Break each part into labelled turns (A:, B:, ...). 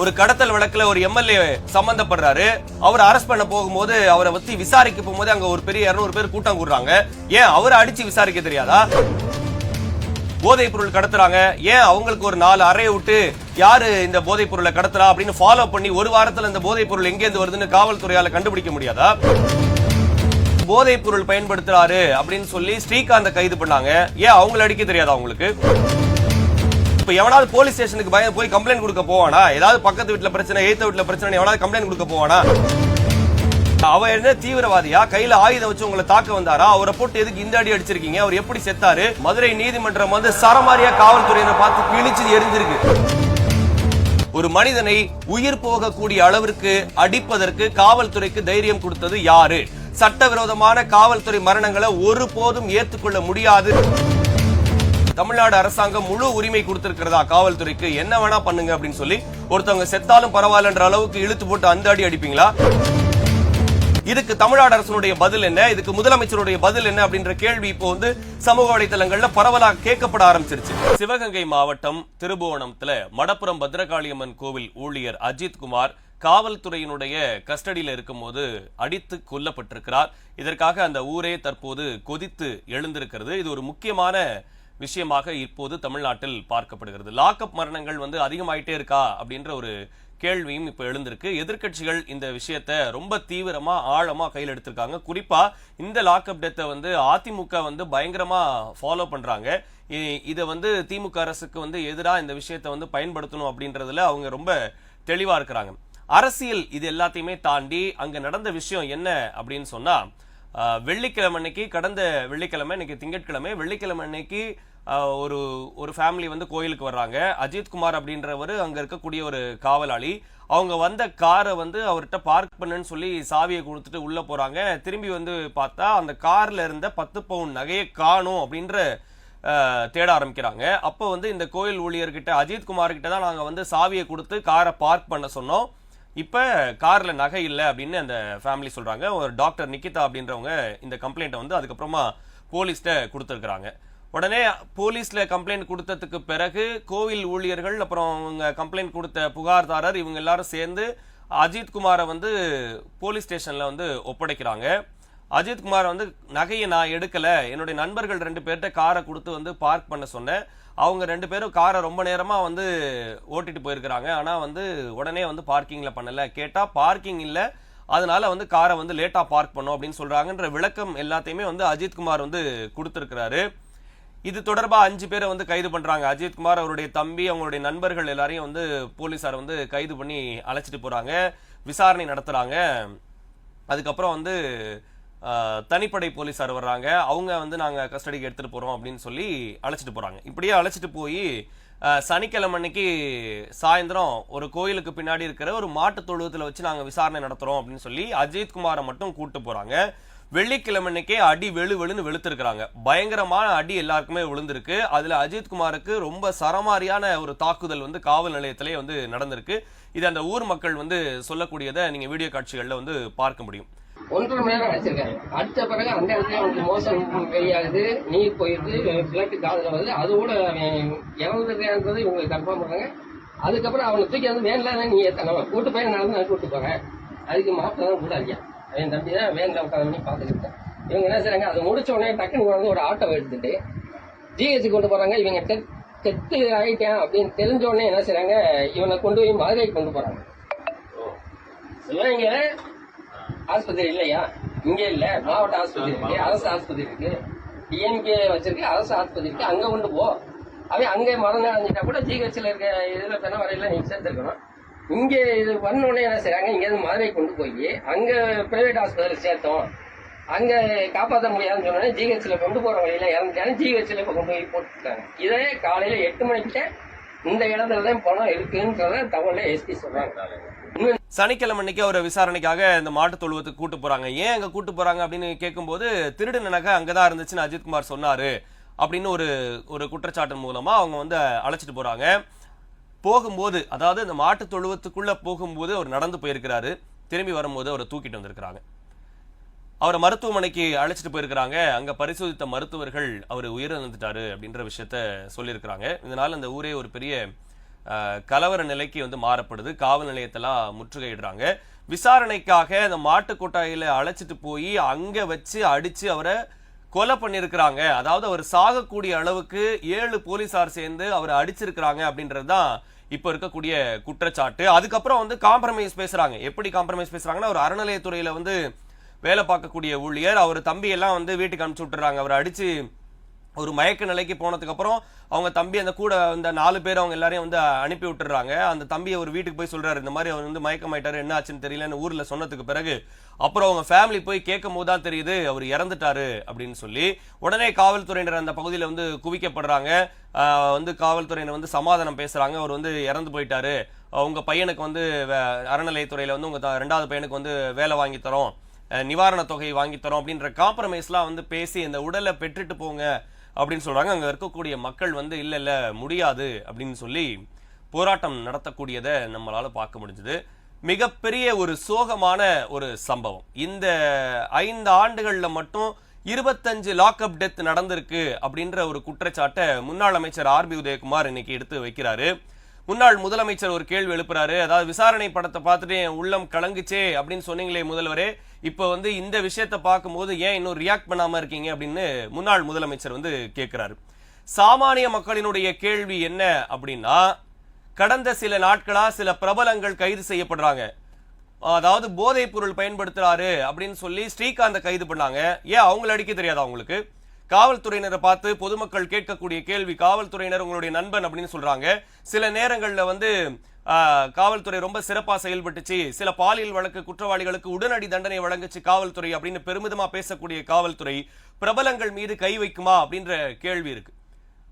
A: ஒரு கடத்தல் வழக்குல ஒரு எம்எல்ஏ சம்பந்தப்படுறாரு. அவர் அரெஸ்ட் பண்ண போகும்போது அவரை பத்தி விசாரிக்க போகும்போது அங்க ஒரு பெரிய 200 பேர் கூட்டம் கூடுறாங்க. ஏன் அவரை அடிச்சு விசாரிக்க தெரியாதா? போதைப் பொருள் கடத்துறாங்க. ஏன் அவங்களுக்கு ஒரு நாலு அறையை விட்டு யாரு இந்த போதைப் பொருளை கடத்துறா அப்படின்னு ஃபாலோ பண்ணி ஒரு வாரத்துல இந்த போதைப் பொருள் எங்கேருந்து வருதுன்னு காவல்துறையால கண்டுபிடிக்க முடியாதா? போதைப் பொருள் பயன்படுத்துறாரு அப்படின்னு சொல்லி ஸ்ரீகாந்த கைது பண்ணாங்க. ஏன் அவங்கள அடிக்க தெரியாதா அவங்களுக்கு இப்ப எவனாவது போலீஸ் ஸ்டேஷனுக்கு பயம் போய் கம்ப்ளைண்ட் கொடுக்க போவானா? ஏதாவது பக்கத்து வீட்டுல பிரச்சனை எய்த்த வீட்டுல பிரச்சனை எவனாவது கம்ப்ளைண்ட் கொடுக்க போவானா? அவர் என்ன தீவிரவாதியா? கையில ஆயுதம் வச்சு உங்களை தாக்க வந்தாரா? அவரை போட்டு எதுக்கு இந்த அடி அடிச்சிருக்கீங்க? அவர் எப்படி செத்தாரு? மதுரை நீதிமன்றம் வந்து சரமாரியா காவல்துறையினர் பார்த்து கிழிச்சு எரிஞ்சிருக்கு. ஒரு மனிதனை உயிர் போகக்கூடிய அளவிற்கு அடிப்பதற்கு காவல்துறைக்கு தைரியம் கொடுத்தது யாரு? சட்டவிரோதமான காவல்துறை மரணங்களை ஒருபோதும் ஏற்றுக்கொள்ள முடியாது. தமிழ்நாடு அரசாங்கம் முழு உரிமை கொடுத்திருக்கிறதா காவல்துறைக்கு? என்ன வேணா பண்ணுங்க அப்படின்னு சொல்லி ஒருத்தவங்க செத்தாலும் பரவாயில்லன்ற அளவுக்கு இழுத்து போட்டு அந்த அடி அடிப்பீங்களா? இதுக்கு தமிழ்நாடு அரசனுடைய பதில் என்ன? இதுக்கு முதலமைச்சருடைய பதில் என்ன அப்படின்ற கேள்வி இப்போ வந்து சமூக வலைதளங்கள்ல பரவலாக கேட்கப்பட ஆரம்பிச்சிருச்சு. சிவகங்கை மாவட்டம் திருபுவனத்துல மடப்புறம் பத்ரகாளியம்மன் கோவில் ஊழியர் அஜித் குமார் காவல்துறையினுடைய கஸ்டடியில் இருக்கும்போது அடித்து கொல்லப்பட்டிருக்கிறார். இதற்காக அந்த ஊரே தற்போது கொதித்து எழுந்திருக்கிறது. இது ஒரு முக்கியமான விஷயமாக இப்போது தமிழ்நாட்டில் பார்க்கப்படுகிறது. லாக்அப் மரணங்கள் வந்து அதிகமாயிட்டே இருக்கா? அப்படின்ற ஒரு கேள்வியும் இப்ப எழுந்திருக்கு. எதிர்க்கட்சிகள் இந்த விஷயத்த ரொம்ப தீவிரமா ஆழமா கையில் எடுத்திருக்காங்க. குறிப்பா இந்த லாக்அப் டெத்தை வந்து அதிமுக வந்து பயங்கரமா ஃபாலோ பண்றாங்க. இதை வந்து திமுக அரசுக்கு வந்து எதிராக இந்த விஷயத்தை வந்து பயன்படுத்தணும் அப்படின்றதுல அவங்க ரொம்ப தெளிவா இருக்கிறாங்க. அரசியல் இது எல்லாத்தையுமே தாண்டி அங்க நடந்த விஷயம் என்ன அப்படின்னு சொன்னா வெள்ளிக்கிழமை அன்னைக்கு கடந்த வெள்ளிக்கிழமை இன்னைக்கு திங்கட்கிழமை வெள்ளிக்கிழமை அன்னைக்கு ஒரு ஒரு ஃபேமிலி வந்து கோயிலுக்கு வர்றாங்க. அஜித்குமார் அப்படின்றவர் அங்கே இருக்கக்கூடிய ஒரு காவலாளி. அவங்க வந்த காரை வந்து அவர்கிட்ட பார்க் பண்ணுன்னு சொல்லி சாவியை கொடுத்துட்டு உள்ளே போகிறாங்க திரும்பி வந்து பார்த்தா அந்த காரில் இருந்த பத்து பவுன் நகையை காணும் அப்படின்ற தேட ஆரம்பிக்கிறாங்க. அப்போ வந்து இந்த கோயில் ஊழியர்கிட்ட அஜித்குமார்கிட்ட தான் நாங்கள் வந்து சாவியை கொடுத்து காரை பார்க் பண்ண சொன்னோம். இப்போ காரில் நகை இல்லை அப்படின்னு அந்த ஃபேமிலி சொல்கிறாங்க ஒரு டாக்டர் நிக்கிதா அப்படின்றவங்க இந்த கம்ப்ளைண்ட்டை வந்து அதுக்கப்புறமா போலீஸ்கிட்ட கொடுத்துருக்குறாங்க. உடனே போலீஸில் கம்ப்ளைண்ட் கொடுத்ததுக்கு பிறகு கோவில் ஊழியர்கள் அப்புறம் அவங்க கம்ப்ளைண்ட் கொடுத்த புகார்தாரர் இவங்க எல்லாரும் சேர்ந்து அஜித் குமாரை வந்து போலீஸ் ஸ்டேஷனில் வந்து ஒப்படைக்கிறாங்க. அஜித் குமார் வந்து நகையை நான் எடுக்கலை. என்னுடைய நண்பர்கள் ரெண்டு பேர்கிட்ட காரை கொடுத்து வந்து பார்க் பண்ண சொன்னேன். அவங்க ரெண்டு பேரும் காரை ரொம்ப நேரமாக வந்து ஓட்டிட்டு போயிருக்கிறாங்க. ஆனால் வந்து உடனே வந்து பார்க்கிங்கில் பண்ணலை. கேட்டால் பார்க்கிங் இல்லை. அதனால வந்து காரை வந்து லேட்டாக பார்க் பண்ணோம் அப்படின்னு சொல்கிறாங்கன்ற விளக்கம் எல்லாத்தையுமே வந்து அஜித்குமார் வந்து கொடுத்துருக்கிறாரு. இது தொடர்பாக அஞ்சு பேரை வந்து கைது பண்ணுறாங்க அஜித்குமார் அவருடைய தம்பி அவங்களுடைய நண்பர்கள் எல்லாரையும் வந்து போலீஸார் வந்து கைது பண்ணி அழைச்சிட்டு போகிறாங்க விசாரணை நடத்துகிறாங்க அதுக்கப்புறம் வந்து தனிப்படை போலீசார் வர்றாங்க அவங்க வந்து நாங்கள் கஸ்டடிக்கு எடுத்துகிட்டு போகிறோம் அப்படின்னு சொல்லி அழைச்சிட்டு போகிறாங்க இப்படியே அழைச்சிட்டு போய் சனிக்கிழமை அன்னைக்கு சாயந்தரம் ஒரு கோயிலுக்கு பின்னாடி இருக்கிற ஒரு மாட்டு தொழுவத்தில் வச்சு நாங்கள் விசாரணை நடத்துகிறோம் அப்படின்னு சொல்லி அஜித்குமாரை மட்டும் கூப்பிட்டு போகிறாங்க வெள்ளிக்கிழமை அன்னைக்கே அடி வெளு வெளுன்னு வெளுத்திருக்கிறாங்க. பயங்கரமான அடி எல்லாருக்குமே விழுந்திருக்கு. அதில் அஜித்குமாருக்கு ரொம்ப சரமாரியான ஒரு தாக்குதல் வந்து காவல் நிலையத்திலே வந்து நடந்திருக்கு. இது அந்த ஊர் மக்கள் வந்து சொல்லக்கூடியதை நீங்கள் வீடியோ காட்சிகளில் வந்து பார்க்க முடியும்.
B: ஒன்றரை மணி நேரம் அடிச்சிருக்காரு அடிச்ச பிறகு அந்த இடத்துல உங்களுக்கு மோசம் வெளியாகுது நீர் போயிருது பிளட்டு காதில் வருது. அது கூட அவன் இறந்துருக்கான்றது இவங்களுக்கு கன்ஃபார்ம் பண்ணுறாங்க. அதுக்கப்புறம் அவனை தூக்கி வந்து வேன்ல தான் நீ ஏத்தணும். கூட்டு போய் நான் நான் கூட்டு போறேன். அதுக்கு மாப்பிள்ள தான் கூட அறியா என் தம்பி தான் வேன்ல உட்காந்து பண்ணி பார்த்துக்கிட்டேன் இவங்க என்ன செய்யறாங்க அதை முடிச்ச உடனே டக்குன்னு கொண்டு வந்து ஒரு ஆட்டோ எடுத்துட்டு ஜிஹெச்சு கொண்டு போறாங்க. இவங்க டெத் டெத்து ஆயிட்டேன் அப்படின்னு தெரிஞ்ச உடனே என்ன செய்றாங்க? இவனை கொண்டு போய் மதுரைக்கு கொண்டு போறாங்க. இவங்க ஆஸ்பத்திரி இல்லையா? இங்க இல்ல. மாவட்ட ஆஸ்பத்திரி இருக்கு. அரசு ஆஸ்பத்திரி இருக்கு. டிஎன்கே வச்சிருக்கு. அரசு ஆஸ்பத்திரி இருக்கு. அங்க கொண்டு போ. அவன் அங்கே மரணம் அடைஞ்சிட்டா கூட ஜிஹெச்ல இருக்க இதுல பெண வரையில நீ சேர்த்துருக்கணும். இங்க இது பண்ண உடனே என்ன செய்றாங்க? இங்க இருந்து மதுரை கொண்டு போய் அங்க பிரைவேட் ஆஸ்பத்திரி சேர்த்தோம். அங்க காப்பாற்ற முடியாதுன்னு சொன்னோடனே ஜிஹெச்ல கொண்டு போற வழியில இறந்துட்டாங்க. ஜிஹெச்ல இப்ப கொண்டு போய் போட்டுருக்காங்க இதே காலையில எட்டு மணிக்கு இந்த இடத்துல தான் பணம் இருக்குன்றத தகவலை எஸ்பி சொல்றாங்க.
A: சனிக்கிழமை அன்னைக்கு அவரை விசாரணைக்காக இந்த மாட்டு தொழுவத்துக்கு கூட்டு போறாங்க. ஏன் அங்க கூட்டு போறாங்க அப்படின்னு கேட்கும்போது திருடு நகை அங்கதான் இருந்துச்சுன்னு அஜித்குமார் சொன்னாரு அப்படின்னு ஒரு ஒரு குற்றச்சாட்டு மூலமா அவங்க வந்து அழைச்சிட்டு போறாங்க. போகும்போது அதாவது இந்த மாட்டு தொழுவத்துக்குள்ள போகும்போது அவர் நடந்து போயிருக்கிறாரு. திரும்பி வரும்போது அவரை தூக்கிட்டு வந்திருக்கிறாங்க. அவரை மருத்துவமனைக்கு அழைச்சிட்டு போயிருக்கிறாங்க. அங்க பரிசோதித்த மருத்துவர்கள் அவர் உயிரிழந்துட்டாரு அப்படின்ற விஷயத்த சொல்லியிருக்கிறாங்க. இதனால அந்த ஊரே ஒரு பெரிய கலவர நிலைக்கு வந்து மாறப்படுது. காவல் நிலையத்தெல்லாம் முற்றுகையிடுறாங்க. விசாரணைக்காக அந்த மாட்டு கொட்டாயில அழைச்சிட்டு போய் அங்க வச்சு அடிச்சு அவரை கொலை பண்ணியிருக்கிறாங்க. அதாவது அவர் சாகக்கூடிய அளவுக்கு ஏழு போலீசார் சேர்ந்து அவரை அடிச்சிருக்கிறாங்க அப்படின்றது தான் இப்போ இருக்கக்கூடிய குற்றச்சாட்டு. அதுக்கப்புறம் வந்து காம்ப்ரமைஸ் பேசுறாங்க. எப்படி காம்ப்ரமைஸ் பேசுறாங்கன்னா ஒரு அறநிலையத்துறையில வந்து வேலை பார்க்கக்கூடிய ஊழியர் அவர் தம்பி எல்லாம் வந்து வீட்டுக்கு அனுப்பிச்சு விட்டுறாங்க. அவரை அடிச்சு ஒரு மயக்க நிலைக்கு போனதுக்கப்புறம் அவங்க தம்பி அந்த கூட அந்த நாலு பேர் அவங்க எல்லாரையும் வந்து அனுப்பி விட்டுறாங்க. அந்த தம்பியை அவர் வீட்டுக்கு போய் சொல்கிறாரு இந்த மாதிரி அவர் வந்து மயக்கமாயிட்டாரு என்ன ஆச்சுன்னு தெரியலன்னு ஊரில் சொன்னதுக்கு பிறகு அப்புறம் அவங்க ஃபேமிலி போய் கேட்கும் போது தான் தெரியுது அவர் இறந்துட்டாரு அப்படின்னு சொல்லி உடனே காவல்துறையினர் அந்த பகுதியில் வந்து குவிக்கப்படுறாங்க. வந்து காவல்துறையினர் வந்து சமாதானம் பேசுகிறாங்க அவர் வந்து இறந்து போயிட்டாரு உங்கள் பையனுக்கு வந்து அறநிலையத்துறையில் வந்து உங்கள் த- ரெண்டாவது பையனுக்கு வந்து வேலை வாங்கி தரோம் நிவாரண தொகை வாங்கி தரோம் அப்படின்ற காம்ப்ரமைஸ்லாம் வந்து பேசி இந்த உடலை பெற்றுட்டு போங்க அப்படின்னு சொல்கிறாங்க அங்கே இருக்கக்கூடிய மக்கள் வந்து இல்லை இல்லை முடியாது அப்படின்னு சொல்லி போராட்டம் நடத்தக்கூடியதை நம்மளால் பார்க்க முடிஞ்சது. மிகப்பெரிய ஒரு சோகமான ஒரு சம்பவம். இந்த ஐந்து ஆண்டுகளில் மட்டும் இருபத்தஞ்சு லாக்அப் டெத் நடந்திருக்கு அப்படின்ற ஒரு குற்றச்சாட்டை முன்னாள் அமைச்சர் ஆர் பி உதயகுமார் இன்னைக்கு எடுத்து வைக்கிறாரு. முன்னாள் முதலமைச்சர் ஒரு கேள்வி எழுப்புறாரு. அதாவது விசாரணை படத்தை பார்த்துட்டு என் உள்ளம் கலங்குச்சே அப்படின்னு சொன்னீங்களே முதல்வரே. இப்போ வந்து இந்த விஷயத்தை பார்க்கும்போது ஏன் இன்னும் ரியாக்ட் பண்ணாம இருக்கீங்க அப்படின்னு முன்னாள் முதலமைச்சர் வந்து கேட்கிறாரு சாமானிய மக்களினுடைய கேள்வி என்ன அப்படின்னா கடந்த சில நாட்களா சில பிரபலங்கள் கைது செய்யப்படுறாங்க. அதாவது போதைப் பொருள் பயன்படுத்துறாரு அப்படின்னு சொல்லி ஸ்ரீகாந்த கைது பண்ணாங்க. ஏன் அவங்கள அடிக்க தெரியாதா அவங்களுக்கு காவல்துறையினரை பார்த்து பொதுமக்கள் கேட்கக்கூடிய கேள்வி காவல்துறையினர் உங்களுடைய நண்பன் அப்படின்னு சொல்றாங்க. சில நேரங்களில் வந்து காவல்துறை ரொம்ப சிறப்பாக செயல்பட்டுச்சு. சில பாலியல் வழக்கு குற்றவாளிகளுக்கு உடனடி தண்டனை வழங்குச்சு காவல்துறை அப்படின்னு பெருமிதமாக பேசக்கூடிய காவல்துறை பிரபலங்கள் மீது கை வைக்குமா அப்படின்ற கேள்வி இருக்கு.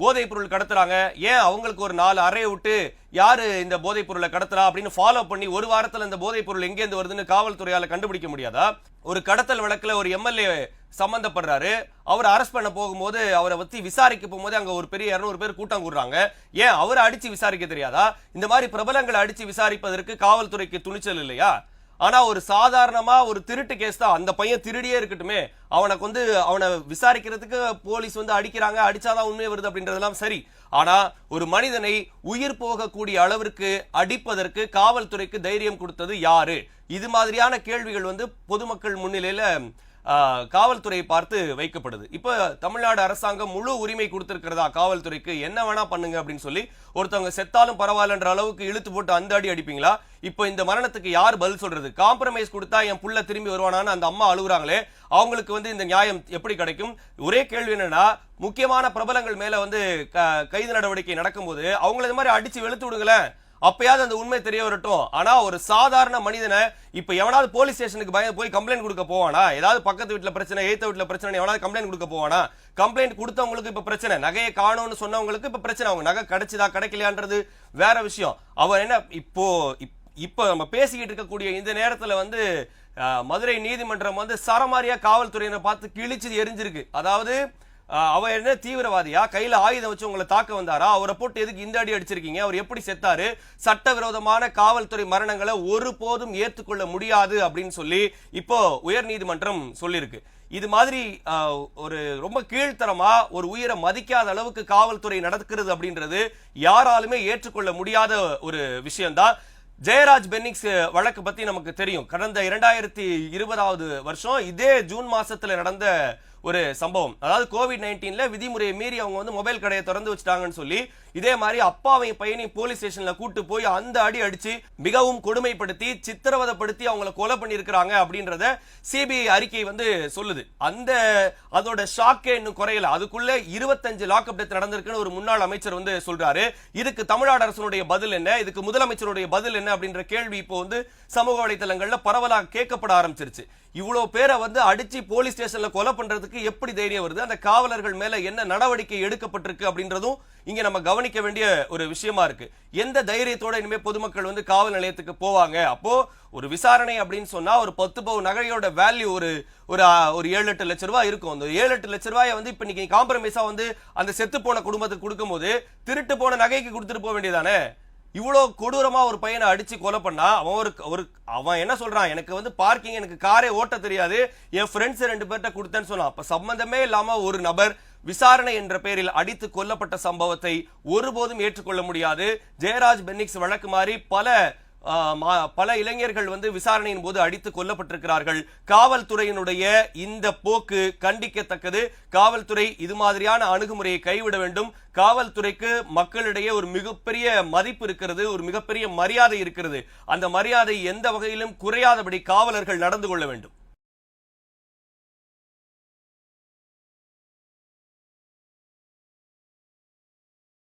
A: போதைப் பொருள் கடத்துறாங்க. ஏன் அவங்களுக்கு ஒரு நாலு அறையை விட்டு யாரு இந்த போதைப் பொருளை கடத்துறா அப்படின்னு ஃபாலோ பண்ணி ஒரு வாரத்தில் இந்த போதைப் பொருள் எங்கேருந்து வருதுன்னு காவல்துறையால் கண்டுபிடிக்க முடியாதா? ஒரு கடத்தல் வழக்கில் ஒரு எம்எல்ஏ சம்மந்தப்படுறாரு அவர் அரெஸ்ட் பண்ண போகும்போது அவரை பற்றி விசாரிக்க போகும்போது அங்கே ஒரு பெரிய இரநூறு பேர் கூட்டம் கூடுறாங்க. ஏன் அவரை அடித்து விசாரிக்க தெரியாதா? இந்த மாதிரி பிரபலங்களை அடித்து விசாரிப்பதற்கு காவல்துறைக்கு துணிச்சல் இல்லையா? ஆனா ஒரு சாதாரணமா ஒரு திருட்டு கேஸ் தான். அந்த பையன் திருடியே இருக்கட்டுமே. அவனுக்கு வந்து அவனை விசாரிக்கிறதுக்கு போலீஸ் வந்து அடிக்கிறாங்க அடிச்சாதான் உண்மை வருது அப்படின்றதெல்லாம் சரி. ஆனா ஒரு மனிதனை உயிர் போகக்கூடிய அளவிற்கு அடிப்பதற்கு காவல்துறைக்கு தைரியம் கொடுத்தது யாரு? இது மாதிரியான கேள்விகள் வந்து பொதுமக்கள் முன்னிலையில காவல்துறையை பார்த்து வைக்கப்படுது. இப்போ தமிழ்நாடு அரசாங்கம் முழு உரிமை கொடுத்திருக்கிறதா காவல்துறைக்கு? என்ன வேணா பண்ணுங்க அப்படின்னு சொல்லி ஒருத்தவங்க செத்தாலும் பரவாயில்லன்ற அளவுக்கு இழுத்து போட்டு அந்த அடி அடிப்பீங்களா? இப்போ இந்த மரணத்துக்கு யார் பதில் சொல்றது? காம்ப்ரமைஸ் கொடுத்தா என் புள்ள திரும்பி வருவானான்னு அந்த அம்மா அழுகுறாங்களே அவங்களுக்கு வந்து இந்த நியாயம் எப்படி கிடைக்கும்? ஒரே கேள்வி என்னன்னா முக்கியமான பிரபலங்கள் மேல வந்து க- கைது நடவடிக்கை நடக்கும்போது அவங்கள இது மாதிரி அடிச்சு வெளுத்து விடுங்களேன். அப்பயாவது அந்த உண்மை தெரிய வரட்டும். ஆனா ஒரு சாதாரண மனிதனை இப்ப எவனாவது போலீஸ் ஸ்டேஷனுக்கு பயந்து போய் கம்ப்ளைண்ட் கொடுக்க போவானா? ஏதாவது பக்கத்து வீட்டுல பிரச்சனை எய்த்த வீட்டுல பிரச்சனை எவனாவது கம்ப்ளைண்ட் கொடுக்க போவானா? கம்ப்ளைண்ட் கொடுத்தவங்களுக்கு இப்ப பிரச்சனை. நகையை காணும்னு சொன்னவங்களுக்கு இப்ப பிரச்சனை. அவங்க நகை கிடைச்சதா கிடைக்கலையான்றது வேற விஷயம். அவர் என்ன இப்போ இப்- இப்போ நம்ம பேசிக்கிட்டு இருக்கக்கூடிய இந்த நேரத்துல வந்து மதுரை நீதிமன்றம் வந்து சரமாரியா காவல்துறையினை பார்த்து கிழிச்சு எரிஞ்சிருக்கு. அதாவது அவர் என்ன தீவிரவாதியா? கையில ஆயுதம் வச்சு உங்களை தாக்க வந்தாரா? அவரை போட்டு எதுக்கு இந்த அடி அடிச்சிருக்கீங்க? அவர் எப்படி செத்தாரு? சட்டவிரோதமான காவல்துறை மரணங்களை ஒருபோதும் ஏற்றுக்கொள்ள முடியாது அப்படின்னு சொல்லி இப்போ உயர் நீதிமன்றம் சொல்லியிருக்கு. இது மாதிரி ஒரு ரொம்ப கீழ்த்தரமா ஒரு உயிரை மதிக்காத அளவுக்கு காவல்துறை நடக்கிறது அப்படின்றது யாராலுமே ஏற்றுக்கொள்ள முடியாத ஒரு விஷயம்தான். ஜெயராஜ் பென்னிக்ஸ் வழக்கு பத்தி நமக்கு தெரியும். கடந்த இரண்டாயிரத்தி இருபதாவது வருஷம் இதே ஜூன் மாசத்துல நடந்த ஒரு சம்பவம். அதாவது கோவிட் நைன்டீன்ல விதிமுறையை மீறி அவங்க வந்து மொபைல் கடையை திறந்து வச்சுட்டாங்கன்னு சொல்லி இதே மாதிரி அப்பாவையும் பையனையும் போலீஸ் ஸ்டேஷன்ல கூட்டு போய் அந்த அடி அடிச்சு மிகவும் கொடுமைப்படுத்தி சித்திரவதைப்படுத்தி அவங்கள கொலை பண்ணியிருக்கிறாங்க அப்படின்றத சிபிஐ அறிக்கை வந்து சொல்லுது. அந்த அதோட ஷாக்கே இன்னும் குறையல. அதுக்குள்ள இருபத்தஞ்சு லாக்அப் டெத் நடந்திருக்குன்னு ஒரு முன்னாள் அமைச்சர் வந்து சொல்றாரு. இதுக்கு தமிழ்நாடு அரசனுடைய பதில் என்ன? இதுக்கு முதலமைச்சருடைய பதில் என்ன அப்படின்ற கேள்வி இப்போ வந்து சமூக வலைதளங்கள்ல பரவலாக கேட்கப்பட ஆரம்பிச்சிருச்சு. இவ்வளவு பேரை வந்து அடிச்சு போலீஸ் ஸ்டேஷன்ல கொலை பண்றதுக்கு எப்படி தைரியம் வருது? அந்த காவலர்கள் மேல என்ன நடவடிக்கை எடுக்கப்பட்டிருக்கு அப்படின்றதும் இங்க நம்ம கவனிக்க வேண்டிய ஒரு விஷயமா இருக்கு. எந்த தைரியத்தோட இனிமே பொதுமக்கள் வந்து காவல் நிலையத்துக்கு போவாங்க? அப்போ ஒரு விசாரணை அப்படின்னு சொன்னா ஒரு பத்து பவு நகையோட வேல்யூ ஒரு ஒரு ஒரு ஏழு எட்டு லட்ச ரூபாய் இருக்கும். அந்த ஏழு எட்டு லட்ச ரூபாயை வந்து இப்ப நீங்க காம்ப்ரமைஸா வந்து அந்த செத்து போன குடும்பத்துக்கு கொடுக்கும்போது திருட்டு போன நகைக்கு கொடுத்துட்டு போக வேண்டியதானே? இவ்வளோ கொடூரமா ஒரு பையனை அடிச்சு கொலை பண்ணா அவன் ஒரு ஒரு அவன் என்ன சொல்றான்? எனக்கு வந்து பார்க்கிங் எனக்கு காரே ஓட்ட தெரியாது. என் ஃப்ரெண்ட்ஸ் ரெண்டு பேர்கிட்ட கொடுத்தேன்னு சொன்னான். அப்ப சம்பந்தமே இல்லாம ஒரு நபர் விசாரணை என்ற பெயரில் அடித்து கொல்லப்பட்ட சம்பவத்தை ஒருபோதும் ஏற்றுக்கொள்ள முடியாது. ஜெயராஜ் பென்னிக்ஸ் வழக்கு மாதிரி பல பல இளைஞர்கள் வந்து விசாரணையின் போது அடித்து கொல்லப்பட்டிருக்கிறார்கள். காவல்துறையினுடைய இந்த போக்கு கண்டிக்கத்தக்கது. காவல்துறை இது மாதிரியான அணுகுமுறையை கைவிட வேண்டும். காவல்துறைக்கு மக்களிடையே ஒரு மிகப்பெரிய மதிப்பு இருக்கிறது ஒரு மிகப்பெரிய மரியாதை இருக்கிறது. அந்த மரியாதை எந்த வகையிலும் குறையாதபடி காவலர்கள் நடந்து கொள்ள வேண்டும்.